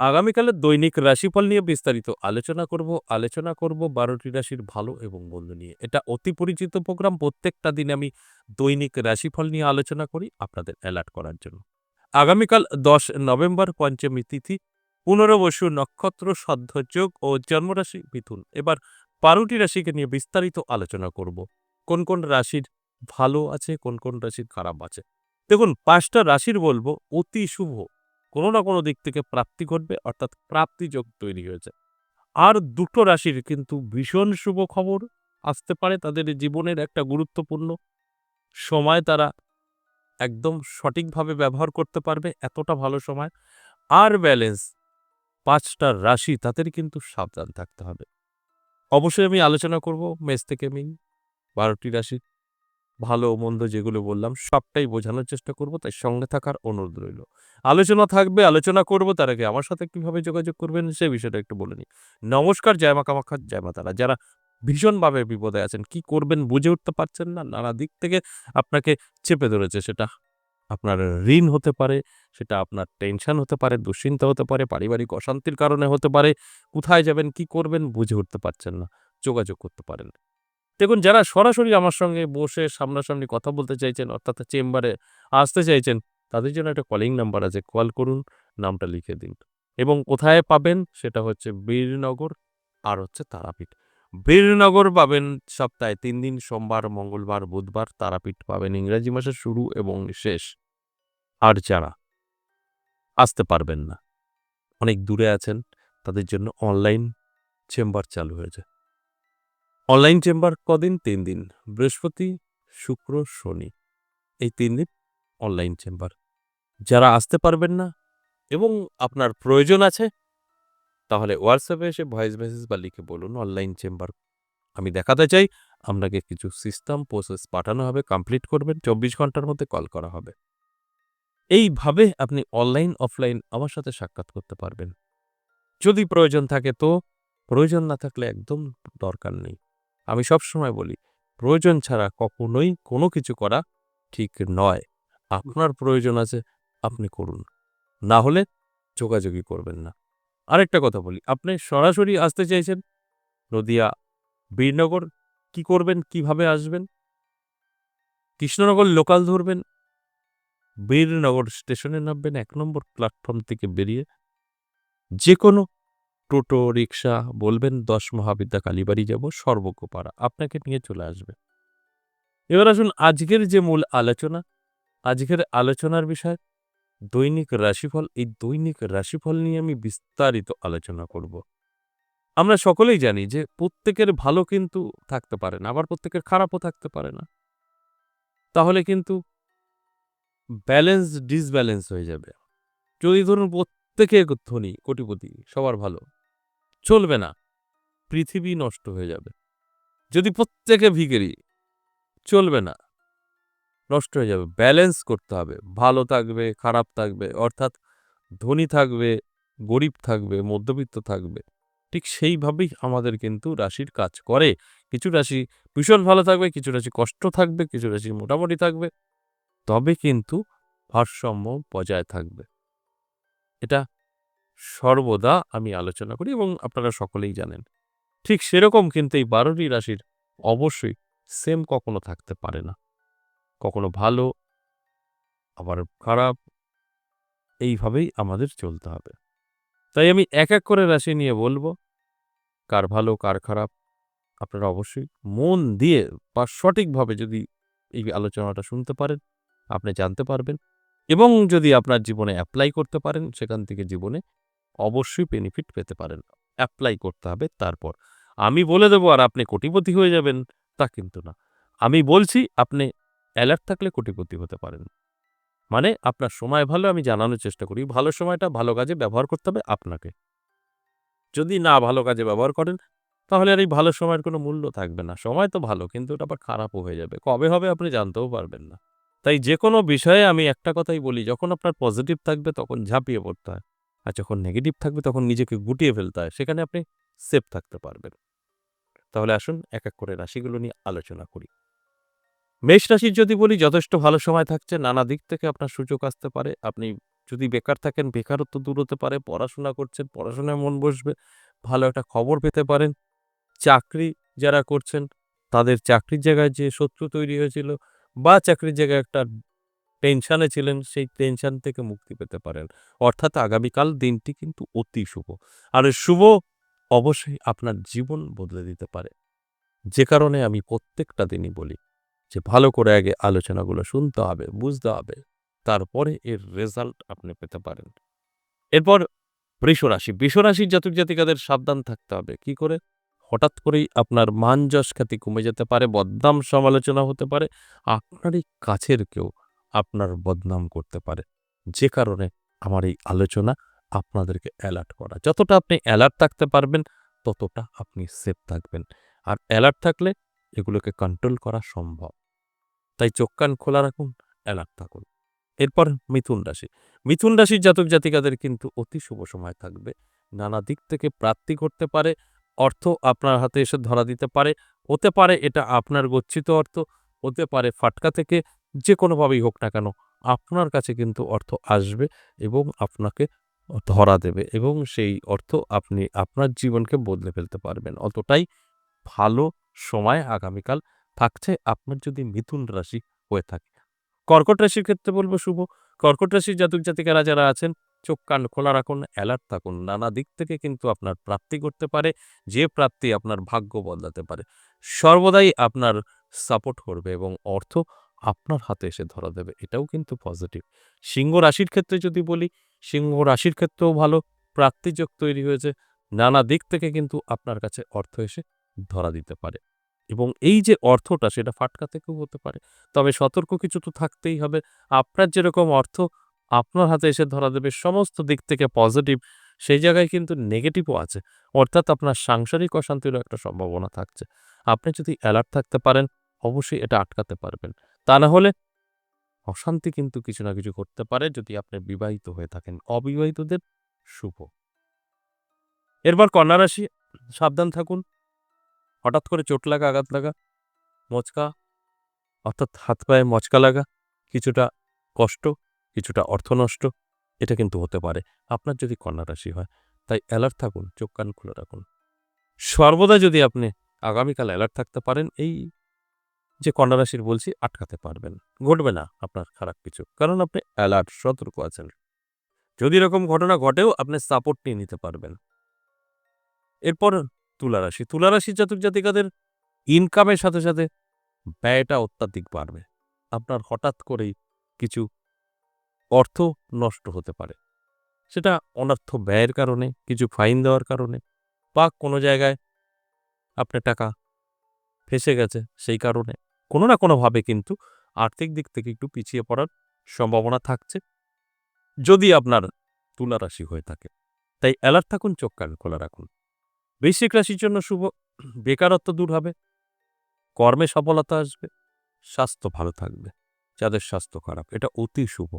আগামীকালের দৈনিক রাশিফল নিয়ে বিস্তারিত আলোচনা করব। আলোচনা করব বারোটি রাশির ভালো এবং মন্দ নিয়ে। এটা অতি পরিচিত প্রোগ্রাম। প্রত্যেকটা দিন আমি দৈনিক রাশিফল নিয়ে আলোচনা করি আপনাদের অ্যালার্ট করার জন্য। আগামীকাল দশ নভেম্বর, পঞ্চমী তিথি। পুনর্বসু নক্ষত্র যোগ ও জন্মরাশি মিথুন। এবার বারোটি রাশিকে নিয়ে বিস্তারিত আলোচনা করব। কোন কোন রাশির ভালো আছে, কোন কোন রাশির খারাপ আছে? দেখুন, পাঁচটা রাশির বলব, অতি শুভ। কোনো না কোনো দিক থেকে প্রাপ্তি ঘটবে, অর্থাৎ প্রাপ্তিযোগ তৈরি হয়েছে। আর দুটো রাশির কিন্তু ভীষণ শুভ খবর আসতে পারে তাদের জীবনের একটা গুরুত্বপূর্ণ। সময় তারা একদম সঠিকভাবে ব্যবহার করতে পারবে, এতটা ভালো সময়। আর ব্যালেন্স পাঁচটা রাশি তাদের কিন্তু সাবধান থাকতে হবে। অবশ্যই আমি আলোচনা করব মেষ থেকে মিন, বারোটি রাশি ভালো মন্দ যেগুলো বললাম, সবটাই বোঝানোর চেষ্টা করব, তাই সঙ্গে থাকার অনুরোধ রইল। আলোচনা থাকবে, আলোচনা করব, তার আগে আমার সাথে কীভাবে যোগাযোগ করবেন, সে বিষয়টা একটু বলে নিই। নমস্কার, জয় মা কামাখ্যা, জয় মা তারা। যারা ভীষণভাবে বিপদে আছেন, কি করবেন বুঝে উঠতে পারছেন না, নানা দিক থেকে আপনাকে চেপে ধরেছে সেটা আপনার ঋণ হতে পারে, সেটা আপনার টেনশন হতে পারে, দুশ্চিন্তা হতে পারে, পারিবারিক অশান্তির কারণে হতে পারে, কোথায় যাবেন, কি করবেন বুঝে উঠতে পারছেন না, যোগাযোগ করতে পারেন। দেখুন, যারা সরাসরি আমার সঙ্গে বসে সামনাসামনি কথা বলতে চাইছেন, অর্থাৎ চেম্বারে আসতে চাইছেন, তাদের জন্য একটা কলিং নাম্বার আছে। কল করুন, নামটা লিখে দিন। এবং কোথায় পাবেন সেটা হচ্ছে বীরনগর আর হচ্ছে তারাপীঠ। বীরনগর পাবেন সপ্তাহে তিন দিন, সোমবার, মঙ্গলবার, বুধবার, তারাপীঠ পাবেন ইংরাজি মাসের শুরু এবং শেষ। আর যারা আসতে পারবেন না, অনেক দূরে আছেন, তাদের জন্য অনলাইন চেম্বার চালু হয়েছে। অনলাইন চেম্বার কদিন? তিন দিন। বৃহস্পতি, শুক্র, শনি। এই তিন দিন অনলাইন চেম্বার। যারা আসতে পারবেন না এবং আপনার প্রয়োজন আছে, তাহলে হোয়াটসঅ্যাপে এসে ভয়েস মেসেজ বা লিখে বলুন, অনলাইন চেম্বার, আমি দেখাতে চাই। আপনাকে কিছু সিস্টেম, প্রসেস পাঠানো হবে, কমপ্লিট করবেন। চব্বিশ ঘণ্টার মধ্যে কল করা হবে। এইভাবে আপনি অনলাইন, অফলাইন আমার সাথে সাক্ষাৎ করতে পারবেন। যদি প্রয়োজন থাকে তো, প্রয়োজন না থাকলে একদম দরকার নেই। আমি সব সময় বলি, প্রয়োজন ছাড়া কখনোই কোনো কিছু করা ঠিক নয়। আপনার প্রয়োজন আছে, আপনি করুন। না হলে যোগাযোগই করবেন না। আরেকটা কথা বলি, আপনি সরাসরি আসতে চাইছেন নদিয়া, বীরনগর, কি করবেন, কীভাবে আসবেন? কৃষ্ণনগর লোকাল ধরবেন, বীরনগর স্টেশনে নামবেন, এক নম্বর প্ল্যাটফর্ম থেকে বেরিয়ে যে কোনো টোটো রিক্সা বলবেন দশ মহাবিদ্যা কালীবাড়ি যাব সর্বজ্ঞপাড়া আপনাকে নিয়ে চলে আসবে। এবার আসুন আজকের যে মূল আলোচনা, আজকের আলোচনার বিষয়, দৈনিক রাশিফল। এই দৈনিক রাশিফল নিয়ে আমি বিস্তারিত আলোচনা করব। আমরা সকলেই জানি যে প্রত্যেকের ভালো কিন্তু থাকতে পারে না, আবার প্রত্যেকের খারাপও থাকতে পারে না। তাহলে কিন্তু ব্যালেন্স ডিসব্যালেন্স হয়ে যাবে। যদি ধরুন প্রত্যেকে ধনী, কোটিপতি, সবার ভালো চলবে না। পৃথিবী নষ্ট হয়ে যাবে। যদি প্রত্যেকে ভিগেরি, চলবে না। নষ্ট হয়ে যাবে। ব্যালেন্স করতে হবে। ভালো থাকবে, খারাপ থাকবে, অর্থাৎ ধনী থাকবে, গরিব থাকবে, মধ্যবিত্ত থাকবে। ঠিক সেইভাবেই আমাদের কিন্তু রাশির কাজ করে। কিছু রাশি ভীষণ ভালো থাকবে, কিছু রাশি কষ্ট থাকবে, কিছু রাশি মোটামুটি থাকবে। তবে কিন্তু ভারসাম্য বজায় থাকবে। এটা সর্বদা আমি আলোচনা করি এবং আপনারা সকলেই জানেন। ঠিক সেরকম কিন্তু এই বারোটি রাশির অবশ্যই সেম কখনো থাকতে পারে না। কখনো ভালো, আবার খারাপ, এইভাবেই আমাদের চলতে হবে। তাই আমি এক এক করে রাশি নিয়ে বলব, কার ভালো, কার খারাপ, আপনারা অবশ্যই মন দিয়ে বা সঠিকভাবে যদি এই আলোচনাটা শুনতে পারেন, আপনি জানতে পারবেন এবং যদি আপনার জীবনে অ্যাপ্লাই করতে পারেন, সেখান থেকে জীবনে অবশ্যই বেনিফিট পেতে পারেন। অ্যাপ্লাই করতে হবে তারপর। আমি বলে দেবো, আর আপনি কোটিপতি হয়ে যাবেন। তা কিন্তু না। আমি বলছি, আপনি অ্যালার্ট থাকলে কোটিপতি হতে পারেন। মানে আপনার সময় ভালো, আমি জানানোর চেষ্টা করি। ভালো সময়টা ভালো কাজে ব্যবহার করতে হবে আপনাকে। যদি না ভালো কাজে ব্যবহার করেন, তাহলে আর এই ভালো সময়ের কোনো মূল্য থাকবে না। সময় তো ভালো, কিন্তু ওটা আবার খারাপও হয়ে যাবে। কবে হবে আপনি জানতেও পারবেন না। তাই যে কোনো বিষয়ে আমি একটা কথাই বলি, যখন আপনার পজিটিভ থাকবে, তখন ঝাঁপিয়ে পড়তে হয়। আর যখন নেগেটিভ থাকবে তখন নিজেকে গুটিয়ে ফেলতে হয়, সেখানে আপনি সেফ থাকতে পারবেন। তাহলে আসুন এক এক করে রাশিগুলো নিয়ে আলোচনা করি। মেষ রাশির যদি বলি, যথেষ্ট ভালো সময় থাকছে, নানা দিক থেকে আপনার সুযোগ আসতে পারে। আপনি যদি বেকার থাকেন, বেকারত্ব দূর হতে পারে, পড়াশোনা করছেন, পড়াশোনায় মন বসবে, ভালো একটা খবর পেতে পারেন। চাকরি যারা করছেন, তাদের চাকরির জায়গায় যে শত্রু তৈরি হয়েছিল বা চাকরির জায়গায় একটা টেনশনে ছিলেন, সেই টেনশন থেকে মুক্তি পেতে পারেন। অর্থাৎ আগামীকাল দিনটি কিন্তু অতি শুভ। আর শুভ অবশ্যই আপনার জীবন বদলে দিতে পারে। যে কারণে আমি প্রত্যেকটা দিনই বলি যে, ভালো করে আগে আলোচনাগুলো শুনতে হবে, বুঝতে হবে। তারপরে এর রেজাল্ট আপনি পেতে পারেন। এরপর বৃষরাশি। বৃষরাশির জাতক জাতিকাদের সাবধান থাকতে হবে। কি করে? হঠাৎ করেই আপনার মান যশ খ্যাতি কমে যেতে পারে, বদনাম সমালোচনা হতে পারে। আপনারই কাছের কেউ আপনার বদনাম করতে পারে। যে কারণে আমার এই আলোচনা আপনাদেরকে অ্যালার্ট করা। যতটা আপনি অ্যালার্ট থাকতে পারবেন, ততটা আপনি সেফ থাকবেন। আর অ্যালার্ট থাকলে এগুলোকে কন্ট্রোল করা সম্ভব। তাই চোখ কান খোলা রাখুন অ্যালার্ট থাকুন। এরপর মিথুন রাশি। মিথুন রাশির জাতক জাতিকাদের কিন্তু অতি শুভ সময় থাকবে। নানা দিক থেকে প্রাপ্তি করতে পারে, অর্থ আপনার হাতে এসে ধরা দিতে পারে। হতে পারে এটা আপনার গচ্ছিত অর্থ, হতে পারে ফাটকা থেকে যে কোনোভাবেই হোক না কেন, আপনার কাছে কিন্তু অর্থ আসবে এবং আপনাকে ধরা দেবে এবং সেই অর্থ আপনি আপনার জীবনকে বদলে ফেলতে পারবেন। অতটাই ভালো সময় আগামীকাল থাকছে, আপনার যদি মিথুন রাশি হয়ে থাকে। কর্কট রাশির ক্ষেত্রে বলব শুভ। কর্কট রাশির জাতক জাতিকারা যারা আছেন, চোখ কান খোলা রাখুন অ্যালার্ট থাকুন। নানা দিক থেকে কিন্তু আপনার প্রাপ্তি করতে পারে, যে প্রাপ্তি আপনার ভাগ্য বদলাতে পারে। সর্বদাই আপনার সাপোর্ট করবে এবং অর্থ আপনার হাতে এসে ধরা দেবে, এটাও কিন্তু পজিটিভ সিংহ রাশির ক্ষেত্রে যদি বলি, সিংহ রাশির ক্ষেত্রেও ভালো প্রাপ্তিযোগ তৈরি হয়েছে, নানা দিক থেকে কিন্তু আপনার কাছে অর্থ এসে ধরা দিতে পারে। এবং এই যে অর্থটা, সেটা ফাটকা থেকেও হতে পারে। তবে সতর্ক কিছু তো থাকতেই হবে, আপনার যেরকম অর্থ, আপনার হাতে এসে ধরা দেবে, সমস্ত দিক থেকে পজিটিভ সেই জায়গায় কিন্তু নেগেটিভও আছে। অর্থাৎ আপনার সাংসারিক অশান্তিরও একটা সম্ভাবনা থাকছে। আপনি যদি অ্যালার্ট থাকতে পারেন, অবশ্যই এটা আটকাতে পারবেন। তা না হলে অশান্তি কিন্তু কিছু না কিছু করতে পারে যদি আপনি বিবাহিত হয়ে থাকেন। অবিবাহিতদের শুভ। এরপর কন্যা রাশি, সাবধান থাকুন। হঠাৎ করে চোট লাগা, আঘাত লাগা, মচকা, অর্থাৎ হাত পায়ে মচকা লাগা, কিছুটা কষ্ট, কিছুটা অর্থ নষ্ট, এটা কিন্তু হতে পারে। আপনার যদি কন্যা রাশি হয়, তাই অ্যালার্ট থাকুন, চোখ কান খুলে রাখুন। সর্বদা যদি আপনি আগামীকাল অ্যালার্ট থাকতে পারেন, এই যে কন্যা রাশির বলছি, আটকাতে পারবেন। ঘটবে না আপনার খারাপ কিছু। কারণ আপনি অ্যালার্ট সতর্ক আছেন। যদি এরকম ঘটনা ঘটেও আপনি সাপোর্ট নিয়ে নিতে পারবেন। এরপর তুলা রাশি। তুলা রাশির জাতক জাতিকাদের ইনকামের সাথে সাথে ব্যয়টা অত্যাধিক বাড়বে। আপনার হঠাৎ করেই কিছু অর্থ নষ্ট হতে পারে। সেটা অনর্থ ব্যয়ের কারণে, কিছু ফাইন দেওয়ার কারণে বা কোনো জায়গায় আপনার টাকা ফেসে গেছে সেই কারণে কোনো না কোনোভাবে কিন্তু আর্থিক দিক থেকে একটু পিছিয়ে পড়ার সম্ভাবনা থাকছে। যদি আপনার তুলা রাশি হয়ে থাকে, তাই অ্যালার্ট থাকুন, চোখ কান খোলা রাখুন। বৃশ্চিক রাশির জন্য শুভ, বেকারত্ব দূর হবে। কর্মে সফলতা আসবে। স্বাস্থ্য ভালো থাকবে। যাদের স্বাস্থ্য খারাপ, এটা অতি শুভ।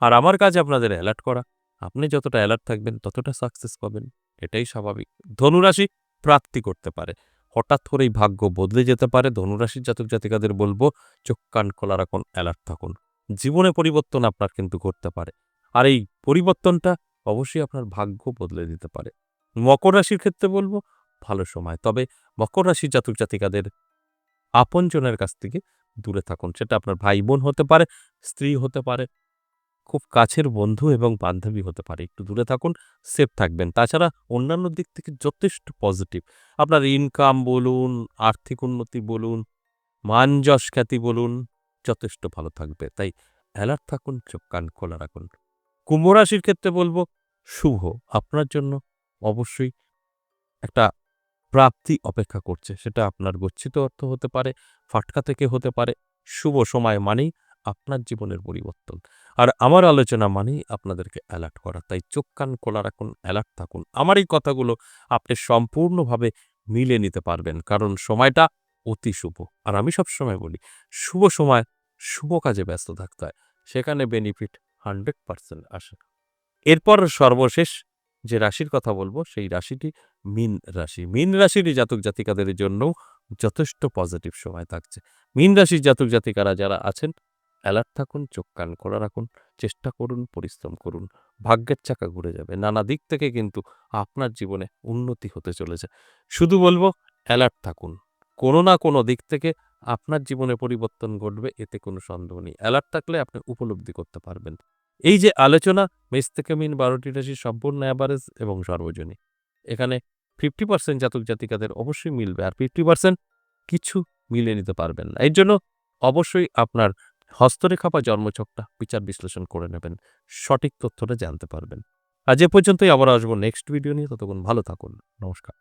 আর আমার কাজ আপনাদের অ্যালার্ট করা। আপনি যতটা অ্যালার্ট থাকবেন, ততটা সাকসেস পাবেন। এটাই স্বাভাবিক। ধনুরাশি প্রাপ্তি করতে পারে। হঠাৎ করেই ভাগ্য বদলে যেতে পারে। ধনুরাশির জাতক জাতিকাদের বলব, চোখ কান খোলা রাখুন অ্যালার্ট থাকুন। জীবনে পরিবর্তন আপনার কিন্তু করতে পারে। আর এই পরিবর্তনটা অবশ্যই আপনার ভাগ্য বদলে দিতে পারে। মকর রাশির ক্ষেত্রে বলব, ভালো সময়। তবে মকর রাশির জাতক জাতিকাদের আপনজনের কাছ থেকে দূরে থাকুন। সেটা আপনার ভাই বোন হতে পারে, স্ত্রী হতে পারে খুব কাছের বন্ধু এবং বান্ধবী হতে পারে। একটু দূরে থাকুন সেফ থাকবেন। তাছাড়া অন্যান্য দিক থেকে যথেষ্ট পজিটিভ আপনার ইনকাম বলুন, আর্থিক উন্নতি বলুন মান যশ খ্যাতি বলুন, যথেষ্ট ভালো থাকবে। তাই অ্যালার্ট থাকুন, চোখ, কান খোলা রাখুন। কুম্ভ রাশির ক্ষেত্রে বলব, শুভ। আপনার জন্য অবশ্যই একটা প্রাপ্তি অপেক্ষা করছে। সেটা আপনার গচ্ছিত অর্থ হতে পারে, ফাটকা থেকে হতে পারে। শুভ সময় মানেই আপনার জীবনের পরিবর্তন। আর আমার আলোচনা মানেই আপনাদেরকে অ্যালার্ট করা। তাই চোখ, কান খোলা রাখুন অ্যালার্ট থাকুন। আমার এই কথাগুলো আপনি সম্পূর্ণভাবে মিলে নিতে পারবেন। কারণ সময়টা অতি শুভ। আর আমি সব সময় বলি, শুভ সময়, শুভ কাজে ব্যস্ত থাকতে হয়। সেখানে বেনিফিট হান্ড্রেড পার্সেন্ট আসে এরপর সর্বশেষ যে রাশির কথা বলব, সেই রাশিটি মিন রাশি। মিন রাশির জাতক জাতিকাদের জন্য যথেষ্ট পজিটিভ সময় থাকছে। মিন রাশির জাতক জাতিকারা যারা আছেন অ্যালার্ট থাকুন, চোখ কান খোলা রাখুন, চেষ্টা করুন, পরিশ্রম করুন, ভাগ্যের চাকা ঘুরে যাবে। নানা দিক থেকে কিন্তু আপনার জীবনে উন্নতি হতে চলেছে। শুধু বলব অ্যালার্ট থাকুন। কোনো না কোনো দিক থেকে আপনার জীবনে পরিবর্তন ঘটবে, এতে কোনো সন্দেহ নেই। অ্যালার্ট থাকলে আপনি উপলব্ধি করতে পারবেন। এই যে আলোচনা মেষ থেকে মিন বারোটি রাশির সম্পূর্ণ অ্যাভারেজ এবং সর্বজনীন। এখানে ফিফটি পার্সেন্ট জাতক জাতিকাদের অবশ্যই মিলবে, আর ফিফটি পার্সেন্ট কিছু মিলে নিতে পারবেন না। এর জন্য অবশ্যই আপনার হস্তরেখা বা জন্মছকটা বিচার বিশ্লেষণ করে নেবেন, সঠিক তথ্যটা জানতে পারবেন। আজ এ পর্যন্তই, আবার আসব নেক্সট ভিডিও নিয়ে, ততক্ষণ ভালো থাকুন, নমস্কার।